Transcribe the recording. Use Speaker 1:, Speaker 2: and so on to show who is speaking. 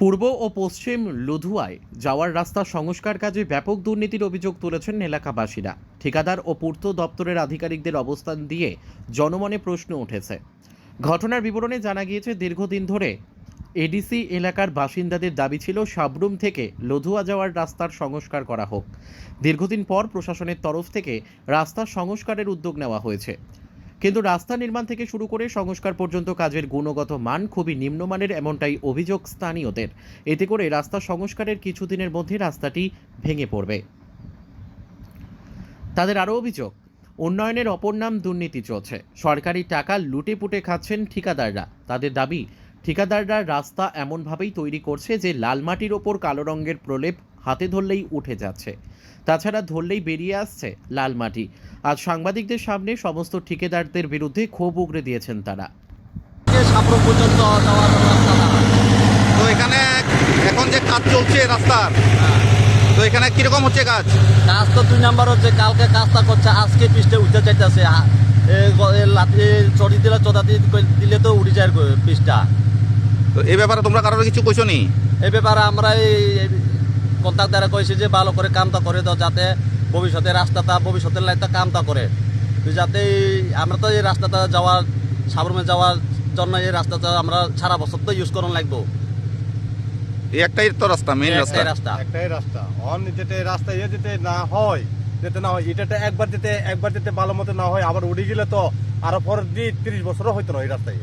Speaker 1: পূর্ব ও পশ্চিম লুধুয়ায় যাওয়ার রাস্তা সংস্কার কাজে ব্যাপক দুর্নীতির অভিযোগ তুলেছেন এলাকাবাসীরা। ঠিকাদার ও পূর্ত দপ্তরের আধিকারিকদের অবস্থান দিয়ে জনমনে প্রশ্ন উঠেছে। ঘটনার বিবরণে জানা গিয়েছে, দীর্ঘদিন ধরে এডিসি এলাকার বাসিন্দাদের দাবি ছিল, সাবরুম থেকে লধুয়া যাওয়ার রাস্তার সংস্কার করা হোক। দীর্ঘদিন পর প্রশাসনের তরফ থেকে রাস্তা সংস্কারের উদ্যোগ নেওয়া হয়েছে। কিন্তু রাস্তা নির্মাণ থেকে শুরু করে সংস্কার পর্যন্ত কাজের গুণগত মান খুবই নিম্নমানের এমনটাই অভিযোগ স্থানীয়দের। এতে করে রাস্তা সংস্কারের কিছুদিনের মধ্যে রাস্তাটি ভেঙে পড়বে। তাদের আরও অভিযোগ, উন্নয়নের অপর নাম দুর্নীতি চলছে। সরকারি টাকা লুটে পুটে খাচ্ছেন ঠিকাদাররা। তাদের দাবি, ঠিকাদাররা রাস্তা এমনভাবেই তৈরি করছে যে লাল মাটির ওপর কালো রঙের প্রলেপ হাতে ধরলেই উঠে যাচ্ছে। তাছাড়া ধরলেই বেরিয়ে আসছে লাল মাটি। আজ সাংবাদিকদের সামনে সমস্ত ঠিকাদারদের বিরুদ্ধে ক্ষোভ উগরে দিয়েছেন তারা।
Speaker 2: পর্যন্ত
Speaker 3: তো এখানে এখন যে কাজ চলছে রাস্তার তো এখানে কীরকম হচ্ছে কাজ?
Speaker 2: কাজ তো দুই নাম্বার হচ্ছে কালকে কাজটা করছে আজকে পিসটা উঠতে চাইতেছে। লাঠি চড়ি দিলে চোদাতি দিলে তো উঠে যায় পিসটা
Speaker 3: তো এই ব্যাপারে তোমরা কারোর কিছু কইছো নি
Speaker 2: এই ব্যাপারে আমরা এই কন্ট্রাক্ট দ্বারা কইছি যে ভালো করে কামটা করে দাও যাতে ভবিষ্যতে রাস্তাটা ভবিষ্যতের লাইনটা কামটা করে। তো যাতে আমরা তো এই রাস্তাটা যাওয়ার সাবরমে যাওয়ার জন্য এই রাস্তাটা আমরা সারা বছর তো ইউজ করুন লাগবো।
Speaker 3: একটাই তো রাস্তা মেইন রাস্তা।
Speaker 2: রাস্তা।
Speaker 4: একটাই রাস্তা। অন যেতে রাস্তা ইয়ে যেতে না হয় যেতে না হয় এটাতে একবার যেতে একবার যেতে ভালো মতো না হয় আবার উড়ে গেলে তো আরও পরের দিন তিরিশ বছরও হইতো না এই রাস্তায়।